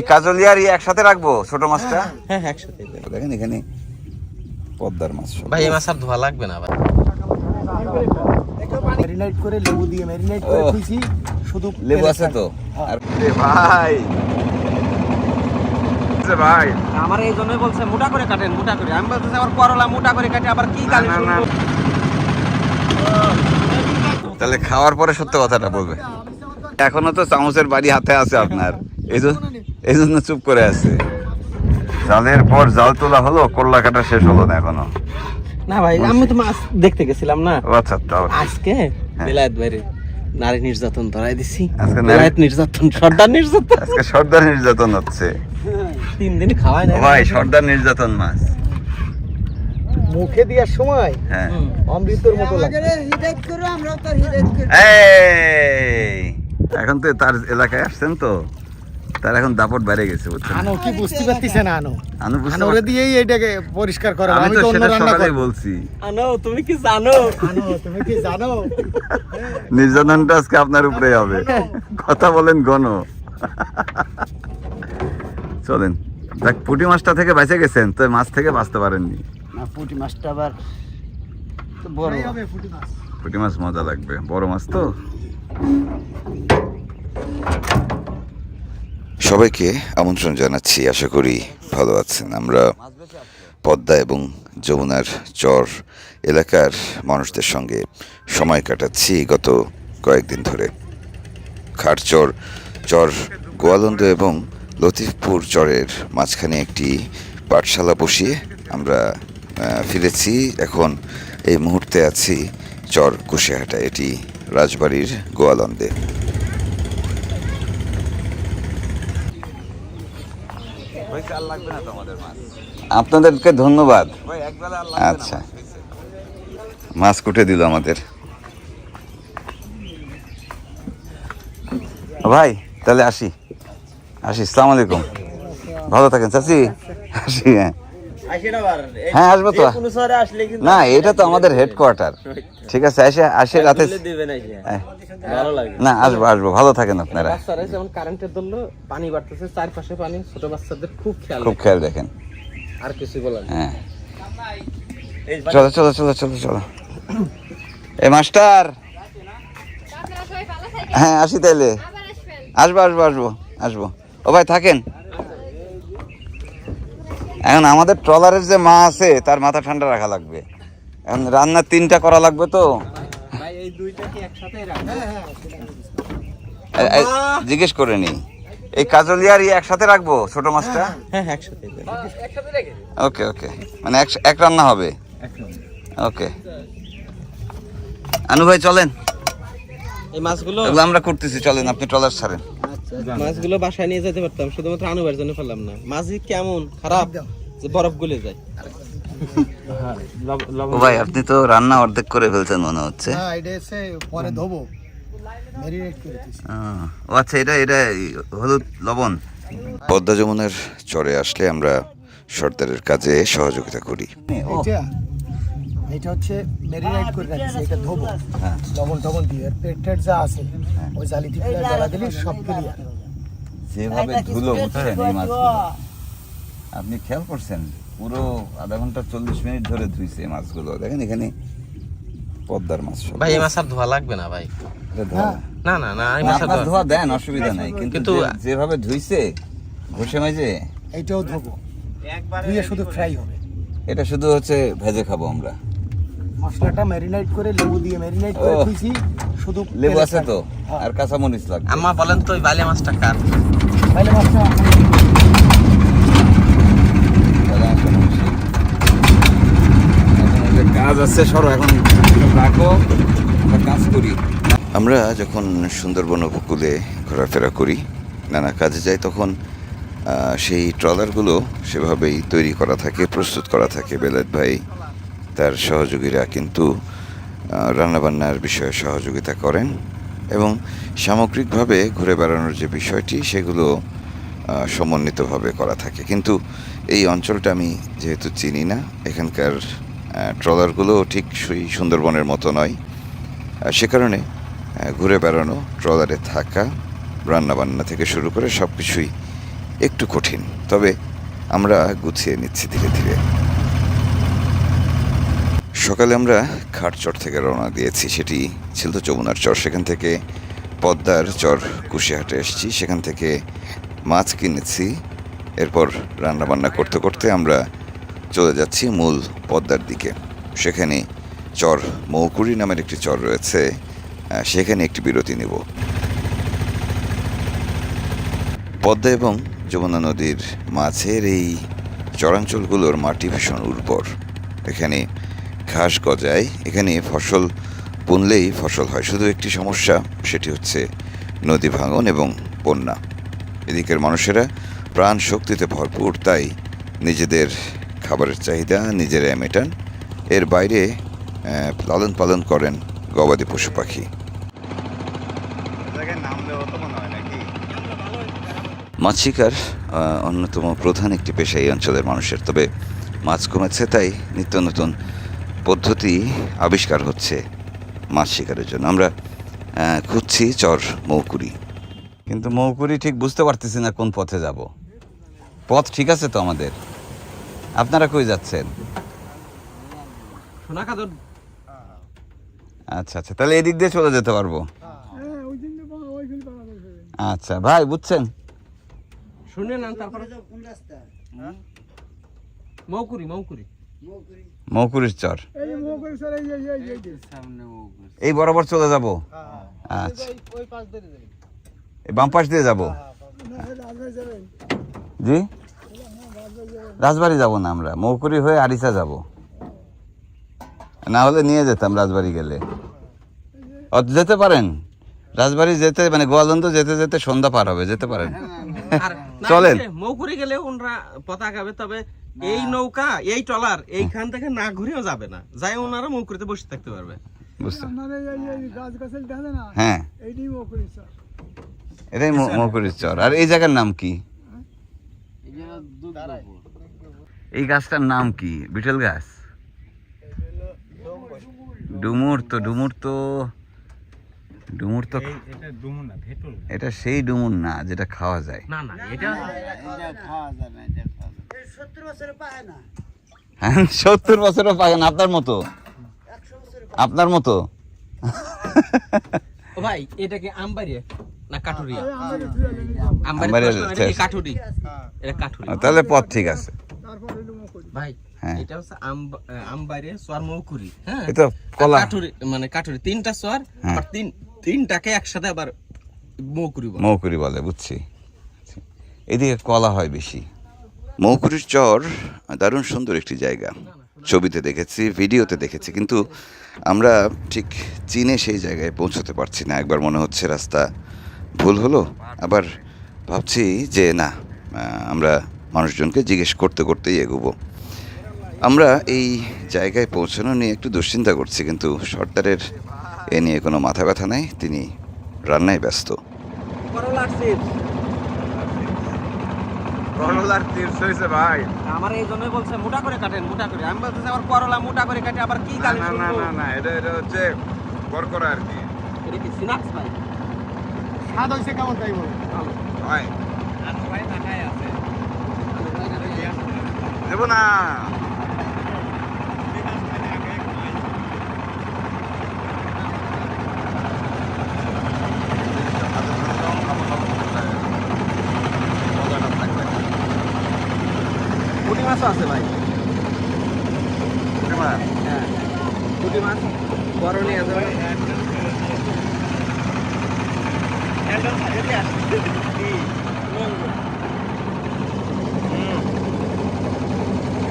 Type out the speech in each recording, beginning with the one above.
এই কাজলিয়ার ই একসাথে রাখব ছোট মাছটা? হ্যাঁ হ্যাঁ একসাথে দেখেন এখানে পদ্মার মাছ ভাই এই মাছ আর ধোয়া লাগবে না ভাই। ম্যারিনেট করে লেবু দিয়ে ম্যারিনেট করে ও। শুধু লেবু আছে তো? আর ভাই। ভাই। আমার এই জন্যই বলছে মোটা করে কাটেন মোটা করে। আমি বলতেছি আমার করলা মোটা করে কাটে আবার কি শুনব? তাহলে খাওয়ার পরে সত্য কথাটা বলবে। এখনও তো চামচের বাড়ি হাতে আছে আপনার। এই জন্য চুপ করে আছে। জালের পর জাল তোলা হলো করলা কাটা শেষ হলো না এখনও। না ভাই আমি তো মাছ দেখতে গেছিলাম না। ও আচ্ছা তাও আজকে বেলায়েত বাইরে নারী নির্যাতন ধরাই দিছি। আজকে নারী- বেলায়েত নির্যাতন সর্দার নির্যাতন। আজকে সর্দার নির্যাতন হচ্ছে। তিন দিন খাওয়াই না। ভাই সর্দার নির্যাতন মাছ। মুখে দেওয়ার সময় হ্যাঁ। অমৃতর মতো লাগে এই! এখন তো তার এলাকায় আসছেন তো? তার এখন দাপট বেড়ে গেছে বুঝছেন? আনো কি বুঝতে পারতিছে না আনো? আনু বুঝতে আনোরে দিয়েই এটাকে পরিষ্কার করো আমি তো সেটা বলছি। আনো তুমি কি জানো? আনো তুমি কি জানো? নির্যাতনটা আজকে আপনার উপরে হবে। কথা বলেন গণ। চলেন। দেখ পুঁটি মাছটা থেকে বেঁচে গেছেন তো মাছ থেকে বাঁচতে পারেননি। না পুঁটি মাছটা আবার বড়। পুঁটি মাছ মজা লাগবে। বড় মাছ তো? সবাইকে আমন্ত্রণ জানাচ্ছি, আশা করি ভালো আছেন। আমরা পদ্মা এবং যমুনার চর এলাকার মানুষদের সঙ্গে সময় কাটাচ্ছি গত কয়েকদিন ধরে। খাটচর চর গোয়ালন্দ এবং লতিফপুর চরের মাঝখানে একটি পাঠশালা বসিয়ে আমরা ফিরেছি। এখন এই মুহূর্তে আছি চর কুশিয়াহাটা এটি রাজবাড়ির গোয়ালন্দে। আপনাদেরকে ধন্যবাদ। আচ্ছা। মাছ কুটে দিল আমাদের। ভাই তাহলে আসি। আসি সালাম আলাইকুম। ভালো থাকেন চাচি। আসি হ্যাঁ। হ্যাঁ আসব তো। না এটা তো আমাদের হেডকোয়ার্টার ঠিক আছে আসে রাতে। হ্যাঁ। না আসব আসব ভালো থাকেন আপনারা। যেমন কারেন্টের জন্য পানি বাড়তেছে চারপাশে পানি ছোট বাচ্চাদের খুব খেয়াল খুব খেয়াল দেখেন। আর কিছু বলার হ্যাঁ। চলো চলো চলো চলো চলো। এ মাস্টার! হ্যাঁ আসি তাইলে। আসব আসব আসব আসব। ও ভাই থাকেন। এখন আমাদের ট্রলারের যে মা আছে তার মাথা ঠান্ডা রাখা লাগবে। এখন রান্না তিনটা করা লাগবে তো। ভাই এই দুইটা কি একসাথে রাখবে? এ- এ, জিজ্ঞেস করে নি। এই কাজলিয়ার একসাথে রাখব ছোট মাছটা? হ্যাঁ হ্যাঁ। ওকে ওকে। মানে এক এক রান্না হবে? ওকে। আনু ভাই চলেন। এই মাছগুলো এগুলো আমরা করতেছি চলেন আপনি ট্রলার ছাড়েন। মাছগুলো বাসায় নিয়ে যেতে পারতাম শুধুমাত্র আনুবার জন্য ফেললাম না। মাছই কেমন খারাপ যে বরফ গলে যায়। ভাই আপনি তো রান্না অর্ধেক করে ফেলছেন মনে হচ্ছে। হ্যাঁ এটা এসে পরে ধোবো। ও আচ্ছা এটা এটা হলুদ লবণ। পদ্মা যমুনার চরে আসলে আমরা সর্দারের কাজে সহযোগিতা করি। এটা হচ্ছে ম্যারিনেট করে রাখছি এটা ধোবো। হ্যাঁ। লবণ টবণ দিয়ে পেট টেট যা আছে ওই জালি থেকে জ্বালা দিলে সব ক্লিয়ার যেভাবে ধুলো বুঝছেন এই মাছগুলো। আপনি খেয়াল করছেন পুরো আধা ঘণ্টা চল্লিশ মিনিট ধরে ধুইছে এই মাছগুলো। দেখেন এখানে পদ্মার মাছ ভাই এই মাছ আর ধোয়া লাগবে না ভাই। ধোয়া। না না না এই মাছ আর ধোয়া। দেন অসুবিধা নাই। কিন্তু যেভাবে ধুইছে ঘষে মেজে এইটাও ধোবো। ধুয়ে শুধু ফ্রাই হবে। এটা শুধু হচ্ছে ভেজে খাব আমরা। মশলাটা ম্যারিনেট করে লেবু দিয়ে ম্যারিনেট করে ও। শুধু লেবু আছে তো? হ্যাঁ। আর কাঁচামরিচ লাগবে। আম্মা বলেন তো ওই বালি মাছটা কার? তাহলে মাছটা কাজ আছে সরো এখন। রাখো আমরা কাজ করি। আমরা যখন সুন্দরবন উপকূলে ঘোরাফেরা করি নানা কাজে যাই তখন সেই ট্রলারগুলো সেভাবেই তৈরি করা থাকে প্রস্তুত করা থাকে বেলাত ভাই। তার সহযোগীরা কিন্তু রান্নাবান্নার বিষয়ে সহযোগিতা করেন এবং সামগ্রিকভাবে ঘুরে বেড়ানোর যে বিষয়টি, সেগুলো সমন্বিতভাবে করা থাকে। কিন্তু এই অঞ্চলটা আমি যেহেতু চিনি না, এখানকার ট্রলারগুলো ঠিক সেই সুন্দরবনের মতো নয়। সে কারণে ঘুরে বেড়ানো, ট্রলারে থাকা, রান্নাবান্না থেকে শুরু করে সব কিছুই একটু কঠিন। তবে আমরা গুছিয়ে নিচ্ছি ধীরে ধীরে। সকালে আমরা খাটচর থেকে রওনা দিয়েছি। সেটি ছিল যমুনার চর। সেখান থেকে পদ্মার চর কুশিয়াহাটে এসেছি। সেখান থেকে মাছ কিনেছি। এরপর রান্নাবান্না করতে করতে আমরা চলে যাচ্ছি মূল পদ্মার দিকে। সেখানে চর মৌকুড়ি নামের একটি চর রয়েছে। সেখানে একটি বিরতি নেব। পদ্মা এবং যমুনা নদীর মাছের এই চরাঞ্চলগুলোর মাটি ভীষণ উর্বর। এখানে ঘাস গজায় এখানে ফসল বুনলেই ফসল হয়। শুধু একটি সমস্যা সেটি হচ্ছে নদী ভাঙন এবং বন্যা। এদিকের মানুষেরা প্রাণ শক্তিতে ভরপুর তাই নিজেদের খাবারের চাহিদা নিজেরাই মেটান। এর বাইরে লালন পালন করেন গবাদি পশু পাখি। মাছ শিকার অন্যতম প্রধান একটি পেশা এই অঞ্চলের মানুষের। তবে মাছ কমেছে তাই নিত্য নতুন পদ্ধতি আবিষ্কার হচ্ছে মাছ শিকারের জন্য। আমরা খুঁজছি চর মৌকুড়ি কিন্তু মৌকুরি ঠিক বুঝতে পারতেছি না কোন পথে যাব। পথ ঠিক আছে তো আমাদের? আপনারা কই যাচ্ছেন? আচ্ছা আচ্ছা তাহলে এদিক দিয়ে চলে যেতে পারব। আচ্ছা ভাই বুঝছেন? শুনে নেন তারপরে। মৌকুরি মৌকুরি। মৌকুরির চর। এই বরাবর চলে যাব? আচ্ছা। যাবেন। এই বাম পাশ দিয়ে যাব? জি? রাজবাড়ি যাব না আমরা। মৌকুরি হয়ে আরিসা যাব। না হলে নিয়ে যেতাম রাজবাড়ি গেলে। ও, যেতে পারেন? রাজবাড়ি যেতে মানে গোয়ালন্দ যেতে যেতে সন্ধ্যা পার হবে যেতে পারেন। চলেন। মৌকুরি গেলে ওনারা পতাকা হবে তবে এই নৌকা এই ট্রলার এইখান থেকে না ঘুরেও যাবে না। যাই ওনারা মৌকুরিতে বসে থাকতে পারবে। বুঝতে। হ্যাঁ। এইটাই মকরি স্যার এটাই মৌকুরির চর। আর এই জায়গার নাম কি? এই গাছটার নাম কি? বিটেল গাছ? ডুমুর তো ডুমুর তো ডুমুর তো এটা সেই ডুমুর না যেটা খাওয়া যায়। না না এটা সত্তর বছরে পায় না। হ্যাঁ বছরও আপনার মতো। আপনার মতো। ভাই এটা কি আমবাড়ি না কাঠুরি আমবাড়িয়া এটা কি test। কাঠুরি? এটা কাঠুরি। তাহলে পথ ঠিক আছে। তারপর হইল মকরি ভাই হ্যাঁ। এটা হচ্ছে আম- আমবাড়ি সোয়ার মৌকুরি হ্যাঁ? এটা কলা। কাঠুরি মানে কাঠুরি তিনটা সোয়ার হ্যাঁ। আর তিন তিনটাকে একসাথে আবার মৌকুরি বলে। মৌকুরি বলে, বুঝছি। এদিকে কলা হয় বেশি। মৌকুরির চর দারুণ সুন্দর একটি জায়গা। ছবিতে দেখেছি, ভিডিওতে দেখেছি, কিন্তু আমরা ঠিক চীনে সেই জায়গায় পৌঁছতে পারছি না। একবার মনে হচ্ছে রাস্তা ভুল হলো, আবার ভাবছি যে না আমরা মানুষজনকে জিজ্ঞেস করতে করতেই এগোবো। আমরা এই জায়গায় পৌঁছানো নিয়ে একটু দুশ্চিন্তা করছি, কিন্তু সর্দারের এ নিয়ে কোনো মাথা ব্যথা নাই তিনি রান্নায় ব্যস্ত। করলার চিপস। হয়েছে ভাই। আমার এই জন্যই বলছে মোটা করে কাটেন মোটা করে। আমি বলতেছি আবার করলা মোটা করে কাটে আবার কি গালি শুনব? না এটা এটা হচ্ছে করকরা আর কি। এটা কি সিনাক্স ভাই? স্বাদ কেমন তাই বলো? হয় দেবো না পুঁটি মাছও আছে ভাই হ্যাঁ পুঁটি মাছ বড় নিয়ে যাবে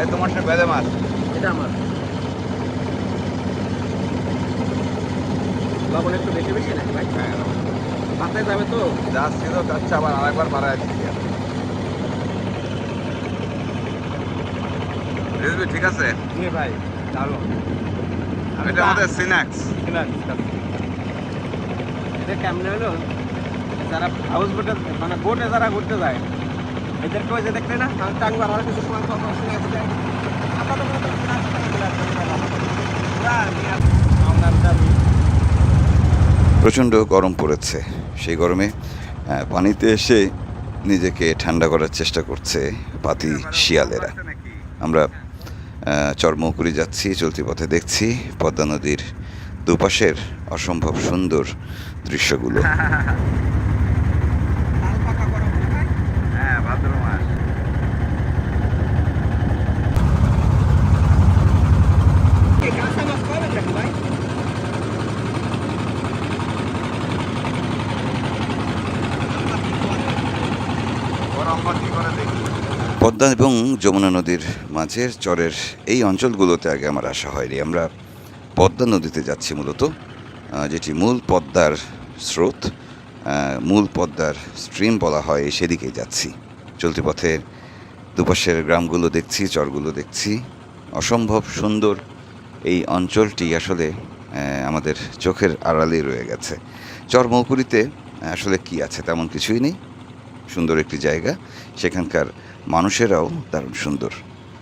এই তোমার সে বেদে মাছ এটা আমার লবণ একটু বেশি বেশি নাকি ভাই। মাথায় যাবে তো? যা ছিল যাচ্ছে আবার আরেকবার বাড়ায় দিচ্ছি। রেসবি ঠিক আছে? ভাই দারুণ। এটা আমাদের সিনাক্স এটা কেমনে হলো? যারা হাউস বোটে মানে বোটে যারা ঘুরতে যায় এদেরকে ওই যে দেখলে না টাঙ্গু আর কিছু সময় কত দেয়। আমরা তো মনে করি snacks খাই চলে আসবে, চলে আসবে। পুরা নিয়ে আসবে। আমরা যাবি। প্রচণ্ড গরম পড়েছে। সেই গরমে পানিতে এসে নিজেকে ঠান্ডা করার চেষ্টা করছে পাতি শিয়ালেরা। আমরা চর্মকুড়ি যাচ্ছি, চলতি পথে দেখছি পদ্মা নদীর দুপাশের অসম্ভব সুন্দর দৃশ্যগুলো হ্যাঁ ভাদ্র মাস কাঁচা মাছ পাবেন নাকি ভাই পদ্মা এবং যমুনা নদীর মাঝের চরের এই অঞ্চলগুলোতে আগে আমার আসা হয়নি। আমরা পদ্মা নদীতে যাচ্ছি মূলত যেটি মূল পদ্মার স্রোত মূল পদ্মার স্ট্রিম বলা হয় সেদিকেই যাচ্ছি। চলতি পথে দুপাশের গ্রামগুলো দেখছি, চরগুলো দেখছি। অসম্ভব সুন্দর এই অঞ্চলটি আসলে আমাদের চোখের আড়ালেই রয়ে গেছে। চর মৌকুরিতে আসলে কি আছে তেমন কিছুই নেই। সুন্দর একটি জায়গা। সেখানকার মানুষেরাও দারুণ সুন্দর।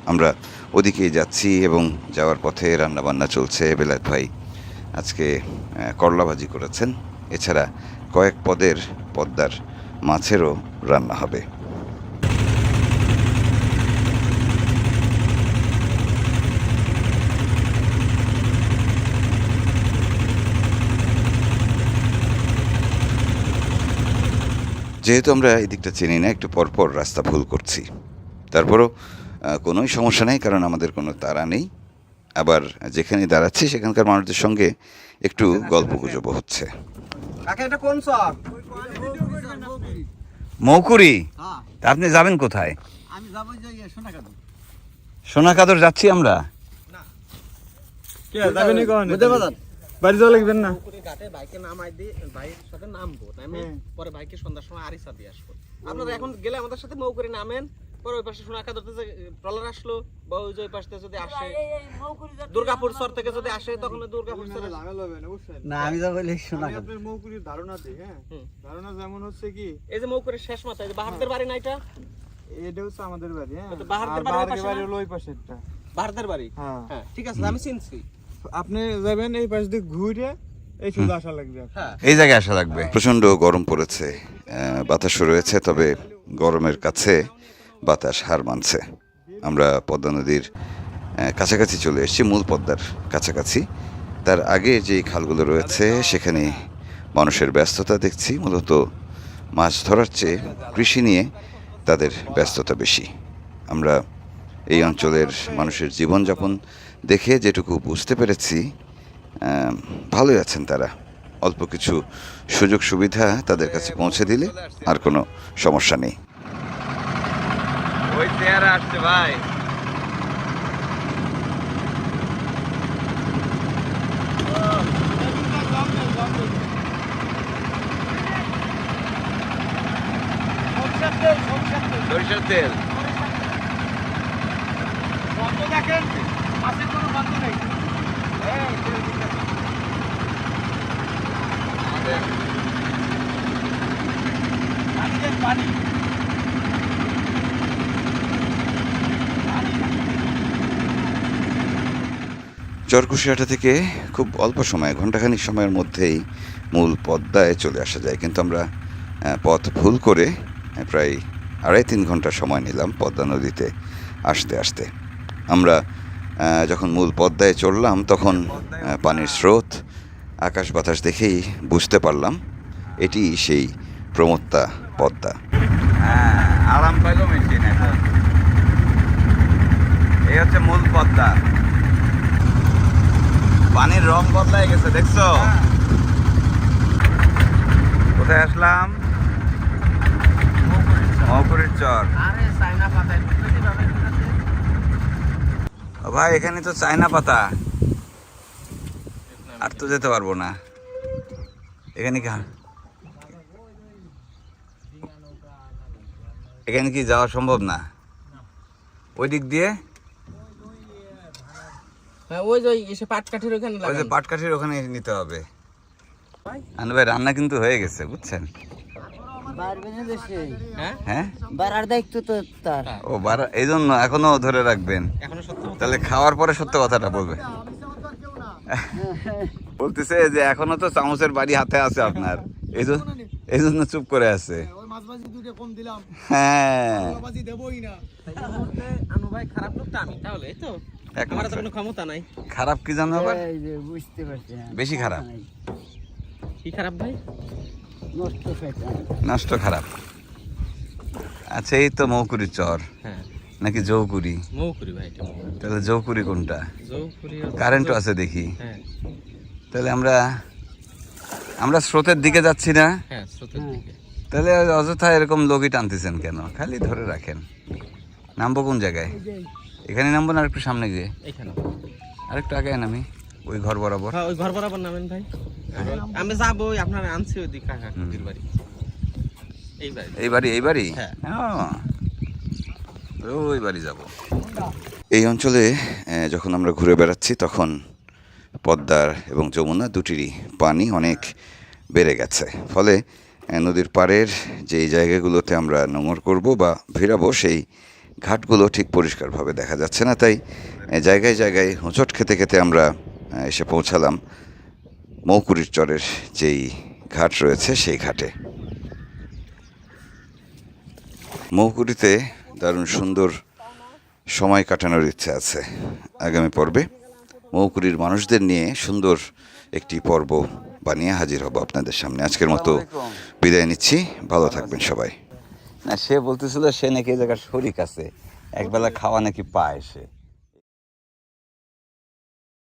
আমরা ওদিকে যাচ্ছি এবং যাওয়ার পথে রান্নাবান্না চলছে। বেলাত ভাই আজকে করলা ভাজি করেছেন। এছাড়া কয়েক পদের পদ্মার মাছেরও রান্না হবে। যেহেতু আমরা এই দিকটা চিনি না একটু পরপর রাস্তা ভুল করছি। তারপরও কোনোই সমস্যা নেই কারণ আমাদের কোনো তাড়া নেই। আবার যেখানে দাঁড়াচ্ছি সেখানকার মানুষদের সঙ্গে একটু গল্প গুজব হচ্ছে। মৌকুরি? তা আপনি যাবেন কোথায়? সোনাকাদর যাচ্ছি আমরা। বাড়ি যাওয়া লাগবেন না ঘাটে বাইকে নামাই ভাইয়ের সাথে নামবো। নামে পরে ভাইকে সন্ধ্যার সময় আরিসা দিয়ে আসব। আপনারা এখন গেলে আমাদের সাথে নৌ করে নামেন পরে ওই পাশে সোনাকা ধরতে ট্রলার আসলো বা ওই যে ওই পাশ যদি আসে দুর্গাপুর সর থেকে যদি আসে তখন দুর্গাপুর সরে না আমি যাব বলে আপনার মৌকুরির ধারণা দিই হ্যাঁ? ধারণা যেমন হচ্ছে কি এই যে মৌকুরের শেষ মাথায় যে বাহারদের বাড়ি না এটা? এটা হচ্ছে আমাদের বাড়ি হ্যাঁ। বাহারদের আর বাড়ির পাশে বাড়ি হলো ওই পাশেরটা। বাহারদের বাড়ি? হ্যাঁ। হ্যাঁ ঠিক আছে আমি চিনছি। আপনি যাবেন এই পাশ দিয়ে ঘুরে এই শুধু আসা লাগবে হ্যাঁ। এই জায়গায় আসা লাগবে। প্রচণ্ড গরম পড়েছে বাতাসও রয়েছে তবে গরমের কাছে বাতাস হার মানছে। আমরা পদ্মা নদীর কাছাকাছি চলে এসেছি মূল পদ্মার কাছাকাছি। তার আগে যে খালগুলো রয়েছে সেখানে মানুষের ব্যস্ততা দেখছি। মূলত মাছ ধরার চেয়ে কৃষি নিয়ে তাদের ব্যস্ততা বেশি। আমরা এই অঞ্চলের মানুষের জীবনযাপন দেখে যেটুকু বুঝতে পেরেছি ভালোই আছেন তারা। অল্প কিছু সুযোগ সুবিধা তাদের কাছে পৌঁছে দিলে আর কোনো সমস্যা নেই। ওই চেয়ারে আসছে ভাই। সরিষার তেল চরকুশিয়াটা থেকে খুব অল্প সময় ঘন্টাখানিক সময়ের মধ্যেই মূল পদ্মায় চলে আসা যায়। কিন্তু আমরা পথ ভুল করে প্রায় আড়াই তিন ঘণ্টা সময় নিলাম পদ্মা নদীতে আসতে আসতে। আমরা যখন মূল পদ্মায় চড়লাম তখন পানির স্রোত আকাশ বাতাস দেখেই বুঝতে পারলাম এটি সেই প্রমত্তা পদ্মা। হ্যাঁ আরাম পাইলো মেশিন এখন। এই হচ্ছে মূল পদ্মা। পানির রং বদলায় গেছে দেখছ? কোথায় আসলাম? মৌকুরির চর। আরে চাইনা পাতায় ভাই এখানে তো চায়না পাতা। আর তো যেতে পারব না। এখানে কি এখানে কি যাওয়া সম্ভব না? ওই দিক দিয়ে? হ্যাঁ ওই যে এসে পাট ওখানে ওই যে পাটকাঠির ওখানে নিতে হবে। ভাই রান্না কিন্তু হয়ে গেছে বুঝছেন? হ্যাঁ? হ্যাঁ? বাড়ার দায়িত্ব তো তার। ও বার এই জন্য এখনও ধরে রাখবেন। এখনও তাহলে খাওয়ার পরে সত্য কথাটা বলবে বলতেছে যে এখনও তো চামচের বাড়ি হাতে আছে আপনার। এই জন্য এই জন্য চুপ করে আছে। হ্যাঁ ভাই খারাপ লোকটা আমি তাহলে এই তো। আমার তো কোনো ক্ষমতা নাই। খারাপ কি জানো আবার? বুঝতে বেশি খারাপ। কি খারাপ ভাই? নষ্ট খারাপ। আচ্ছা এই তো মৌকুরি চর। হ্যাঁ। নাকি জৌকুরি? মৌকুরি ভাই তাহলে জৌকুরি কোনটা? কারেন্টও আছে দেখি। হ্যাঁ। তাহলে আমরা আমরা স্রোতের দিকে যাচ্ছি না? হ্যাঁ স্রোতের তাহলে অযথা এরকম লোকই টানতেছেন কেন? খালি ধরে রাখেন। নামবো কোন জায়গায়? এখানে নামবো না একটু সামনে গিয়ে? আরেকটু আগে নামি ওই ঘর বরাবর। হ্যাঁ ওই ঘর বরাবর নামেন ভাই। আমি যাব ওই আপনার আনছি ওই দিক কাকা কুটির বাড়ি। এই বাড়ি। এই বাড়ি হ্যাঁ। ওই বাড়ি যাব। এই অঞ্চলে যখন আমরা ঘুরে বেড়াচ্ছি তখন পদ্মার এবং যমুনা দুটিরই পানি অনেক বেড়ে গেছে। ফলে নদীর পাড়ের যেই জায়গাগুলোতে আমরা নোংর করব বা ভিড়াবো সেই ঘাটগুলো ঠিক পরিষ্কারভাবে দেখা যাচ্ছে না। তাই জায়গায় জায়গায় হোঁচট খেতে খেতে আমরা এসে পৌঁছালাম। মৌকুরির চরের যেই ঘাট রয়েছে সেই ঘাটে। মৌকুরিতে দারুণ সুন্দর সময় কাটানোর ইচ্ছে আছে আগামী পর্বে। মৌকুরির মানুষদের নিয়ে সুন্দর একটি পর্ব বানিয়ে হাজির হব আপনাদের সামনে। আজকের মতো বিদায় নিচ্ছি। ভালো থাকবেন সবাই। না সে বলতেছিল সে নাকি এই জায়গার শরিক আছে। একবেলা খাওয়া নাকি পায় সে।